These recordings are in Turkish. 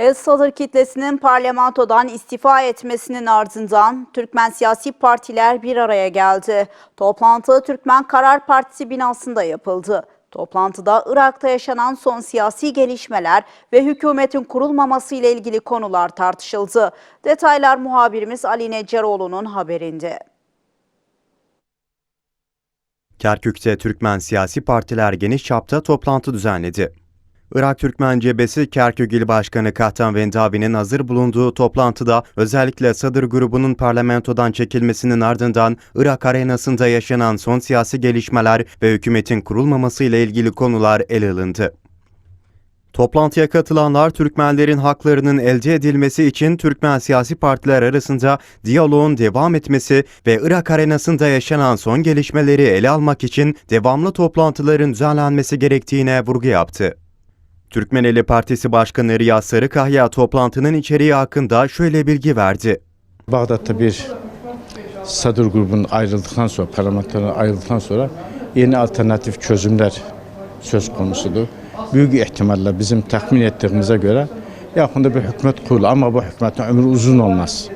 El Sadr kitlesinin parlamentodan istifa etmesinin ardından Türkmen siyasi partiler bir araya geldi. Toplantı Türkmen Karar Partisi binasında yapıldı. Toplantıda Irak'ta yaşanan son siyasi gelişmeler ve hükümetin kurulmaması ile ilgili konular tartışıldı. Detaylar muhabirimiz Ali Neccaroğlu'nun haberinde. Kerkük'te Türkmen siyasi partiler geniş çapta toplantı düzenledi. Irak Türkmen Cebesi Kerkük İl Başkanı Kahtan Vendavi'nin hazır bulunduğu toplantıda özellikle Sadır grubunun parlamentodan çekilmesinin ardından Irak arenasında yaşanan son siyasi gelişmeler ve hükümetin kurulmaması ile ilgili konular ele alındı. Toplantıya katılanlar Türkmenlerin haklarının elde edilmesi için Türkmen siyasi partiler arasında diyaloğun devam etmesi ve Irak arenasında yaşanan son gelişmeleri ele almak için devamlı toplantıların düzenlenmesi gerektiğine vurgu yaptı. Türkmeneli Partisi Başkanı Riyaz Sarıkaya toplantının içeriği hakkında şöyle bilgi verdi. Bağdat'ta bir Sadır grubunun ayrıldıktan sonra, parlamentodan ayrıldıktan sonra yeni alternatif çözümler söz konusudur. Büyük ihtimalle bizim tahmin ettiğimize göre yakında bir hükümet kurulu ama bu hükümetin ömrü uzun olmaz.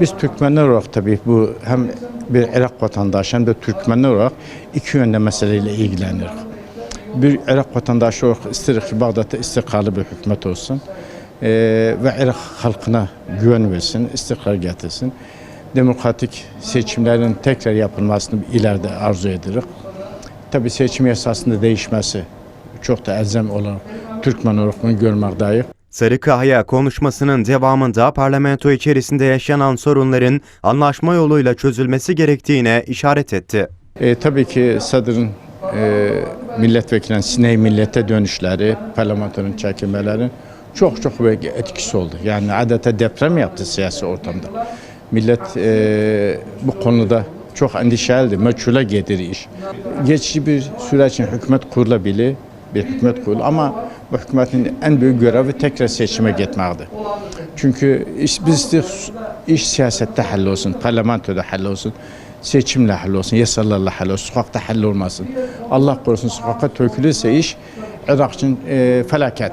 Biz Türkmenler olarak tabii bu hem bir Irak vatandaşı hem de Türkmenler olarak iki yönde meseleyle ilgileniriz. Bir Irak vatandaşı olarak isteriz ki Bağdat'ta istikrarlı bir hükümet olsun Ee, ve Irak halkına güven versin, istikrar getirsin. Demokratik seçimlerin tekrar yapılmasını ileride arzu ederiz. Tabii seçim yasasında değişmesi çok da elzem olan Türkmen olarak görmekteyiz. Sarıkaya konuşmasının devamında parlamento içerisinde yaşanan sorunların anlaşma yoluyla çözülmesi gerektiğine işaret etti. E, tabii ki Sadır'ın e, milletvekilinin Siney millete dönüşleri, parlamentonun çekilmeleri çok çok büyük etkisi oldu. Yani adeta deprem yaptı siyasi ortamda. Millet e, bu konuda çok endişeliydi. Meçhule gelir iş. Geçici bir süre için hükümet kurulabilir, bir hükümet kurulu ama bu hükümetin en büyük görevi tekrar seçime gitmektir. Çünkü iş, biz istiyoruz, iş siyasette hallolsun, parlamentoda hallolsun, seçimle hallolsun, yasalarla hallolsun, sokakta hallolmasın. Allah korusun sokaka tökülürse iş Irak için e, felaket.